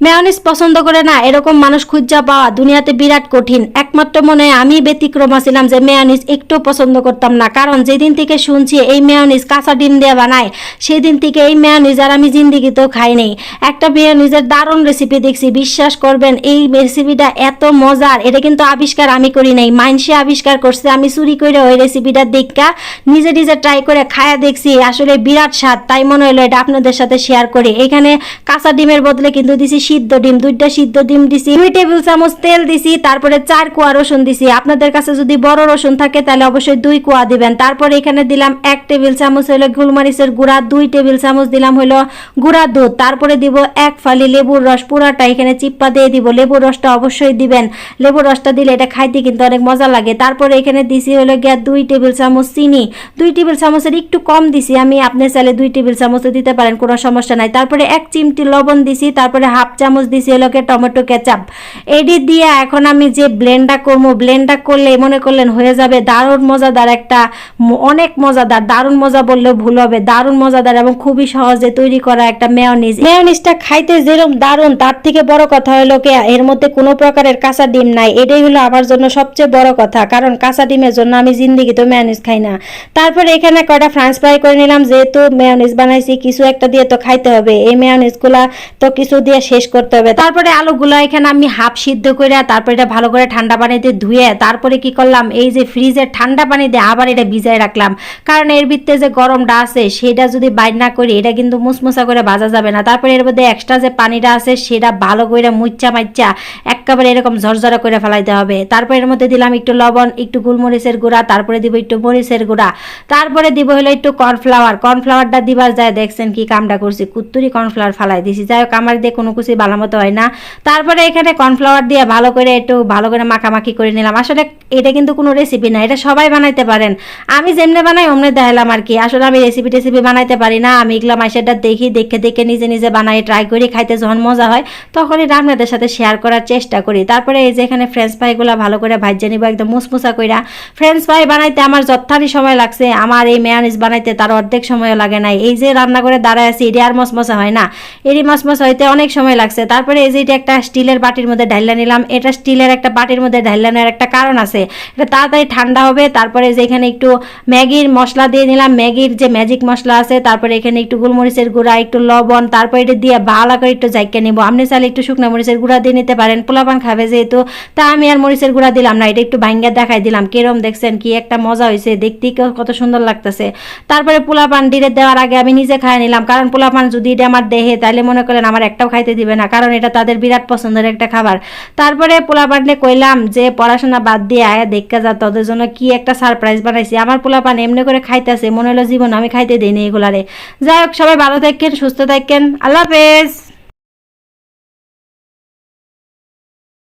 Mayonnaise পছন্দ করে না, এরকম মানুষ খুঁজা পাওয়া দুনিয়াতে বিরাট কঠিন। একমাত্র মনে আমি ব্যতিক্রম ছিলাম যে মেয়নিস একটু পছন্দ করতাম না, কারণ যেদিন থেকে শুনছি এই মেয়নিস কাঁচা ডিম দিয়ে বানায়, সেদিন থেকে এই মেয়নিস আর আমি জিন্দিগিতেও খাই নেই। একটা মেয়নিসের দারুণ রেসিপি দেখছি, বিশ্বাস করবেন, এই রেসিপিটা এত মজার, এটা কিন্তু আবিষ্কার আমি করি নাই মাইনসে আবিষ্কার করছে, আমি চুরি করে ওই রেসিপিটা দেখা, নিজে নিজে ট্রাই করে খায়া দেখছি, আসলে বিরাট স্বাদ, তাই মনে হলো এটা আপনাদের সাথে শেয়ার করি। এখানে কাঁচা ডিমের বদলে কিন্তু দিছি সিদ্ধ ডিম, দুইটা সিদ্ধ ডিম দিছি, দুই টেবিল চামচ তেল দিছি, তারপরে চার কোয়া রসুন দিছি। আপনাদের কাছে যদি বড় রসুন থাকে, তাহলে অবশ্যই দুই কোয়া দিবেন। তারপরে এখানে দিলাম এক টেবিল চামচ হলো গোলমরিচের গুঁড়া, দুই টেবিল চামচ দিলাম হলো গুঁড়া দুধ। তারপরে দিব এক ফালি লেবুর রস, পুরাটা এখানে চিপ্পা দিয়ে দিব। লেবুর রসটা অবশ্যই দিবেন। লেবুর রসটা দিলে এটা খাইতে কিন্তু অনেক মজা লাগে। তারপরে এখানে দিছি হলো গিয়া দুই টেবিল চামচ চিনি। দুই টেবিল চামচের একটু কম দিছি আমি, আপনি চাইলে দুই টেবিল চামচও দিতে পারেন, কোনো সমস্যা নাই। তারপরে এক চিমটি লবণ দিছি, তারপরে হাফ চামচ দিছি গিয়ে টমেটো কেচাপ। এডি দিয়ে এখন আমি যে ব্লেন্ডটা করব ব্লেন্ডটা করলে মনে করলেন হয়ে যাবে দারুণ মজাদার একটা অনেক মজাদার, দারুণ মজা বললেও ভুল হবে, দারুণ মজাদার এবং খুবই সহজে তৈরি করা একটা মেয়নিজ মেয়নিজটা খাইতে যেরকম দারুণ, তার থেকে বড় কথা হলো কি এর মধ্যে কোনো প্রকারের কাঁচা ডিম নাই, এটাই হলো আমার জন্য সবচেয়ে বড় কথা, কারণ কাঁচা ডিমের জন্য আমি জিন্দিগি তো মেয়নিজ খাই না। তারপরে এখানে কয়টা ফ্রান্স ফ্রাই করে নিলাম, যেহেতু মেয়নিজ বানাইছি, কিছু একটা দিয়ে তো খাইতে হবে, এই মেয়নিজগুলা তো কিছু দিয়ে শেষ করতে হবে। তারপরে আলুগুলো এখানে আমি হাফ সিদ্ধ করে তারপরে এটা ভালো করে ঠান্ডা পানিতে ধুয়ে তারপরে কি করলাম, এই যে ফ্রিজের ঠান্ডা পানি দিয়ে আবার এটা ভিজায় রাখলাম। কারণ এর ভিতরে যে গরমটা আছে, সেটা যদি বাইর না করি, এটা কিন্তু মুসমুসা করে ভাজা যাবে না। তারপরে এর মধ্যে এক্সট্রা যে পানিটা আছে, সেটা ভালো করে মুচ্চা মাচ্চা একেবারে এরকম ঝরঝরা করে ফেলাইতে হবে। তারপর এর মধ্যে দিলাম একটু লবণ, একটু গোলমরিচের গুঁড়া, তারপরে দিব একটু মরিচের গুঁড়া। তারপরে দিব হলো একটু কর্নফ্লাওয়ার কর্নফ্লাওয়ারটা দিবার যায়, দেখছেন কি কামটা করছি, কুত্তুরি কর্নফ্লাওয়ার ফালাই দিছি। যাই হোক, আমার দিয়ে কোনো কিছু ভালো মতো হয় না। তারপরে এখানে কর্নফ্লাওয়ার দিয়ে ভালো করে একটু ভালো করে মাখামাখি করে নিলাম। আসলে এটা কিন্তু কোনো রেসিপি না, এটা সবাই বানাইতে পারেন। আমি যেমনি বানাই, অমনি দেখালাম আর কি। আসলে আমি রেসিপি টেসিপি বানাইতে পারি না। আমি এগুলা মাইসেরটা দেখি, দেখে দেখে নিজে নিজে বানাই ট্রাই করি, খাইতে যখন মজা হয়, তখনই এটা আপনাদের সাথে শেয়ার করার চেষ্টা করি। তারপরে এই যে এখানে ফ্রেঞ্চ ফ্রাইগুলো ভালো করে ভাজ্যে নিব, একদম মুসমুসা কইরা। ফ্রেঞ্চ ফ্রাই বানাইতে আমার যথারই সময় লাগছে। আমার এই মেয়ানিজ বানাইতে তার অর্ধেক সময় লাগে নাই। এই যে রান্না করে দাঁড়ায় আছি এটি আর মসমসা হয় না। এটি মসমসা হইতে অনেক সময় লাগছে। তারপরে এই যে এটা একটা স্টিলের বাটির মধ্যে ঢাইলা নিলাম। এটা স্টিলের একটা বাটির মধ্যে ঢাইলানোর একটা কারণ আছে। এটা তাড়াতাড়ি ঠান্ডা হবে, তারপরে যে এখানে একটু ম্যাগির মশলা দিয়ে নিলাম। ম্যাগির যে ম্যাজিক মশলা আছে, তারপরে এখানে একটু গোলমরিচের গুঁড়া, একটু লবণ, তারপরে এটা দিয়ে ভালো করে একটু জাইকে নিব। আপনি চাইলে একটু শুকনো মরিচের গুঁড়া দিয়ে নিতে পারেন। পোলাপান খাবে যেহেতু, তা আমি আর মরিচের গুঁড়া দিলাম না। এটা একটু ভাঙ্গা দেখাই দিলাম। কিরম দেখছেন, কি একটা মজা হয়েছে। দেখতে কত সুন্দর লাগতেছে। তারপরে পোলাপান ডিরে দেওয়ার আগে আমি নিজে খাই নিলাম। কারণ পোলাপান যদি এটা আমার দেহে তাহলে মনে করেন আমার একটাও খাইতে দিবে না, কারণ এটা তাদের বিরাট পছন্দের একটা খাবার। তারপরে পোলাপানকে কইলাম যে, পড়াশোনা বাদ দিয়ে আয়া দেখতে যা তোদের জন্য কি একটা সারপ্রাইজ বানাইছি। আমার পোলাপান এমনি করে খাইতেছে, মনে হলো জীবন আমি খাইতে দিই নি এগুলারে। যাই হোক, সবাই ভালো থাকেন, সুস্থ থাকেন। আল্লাহ হাফেজ।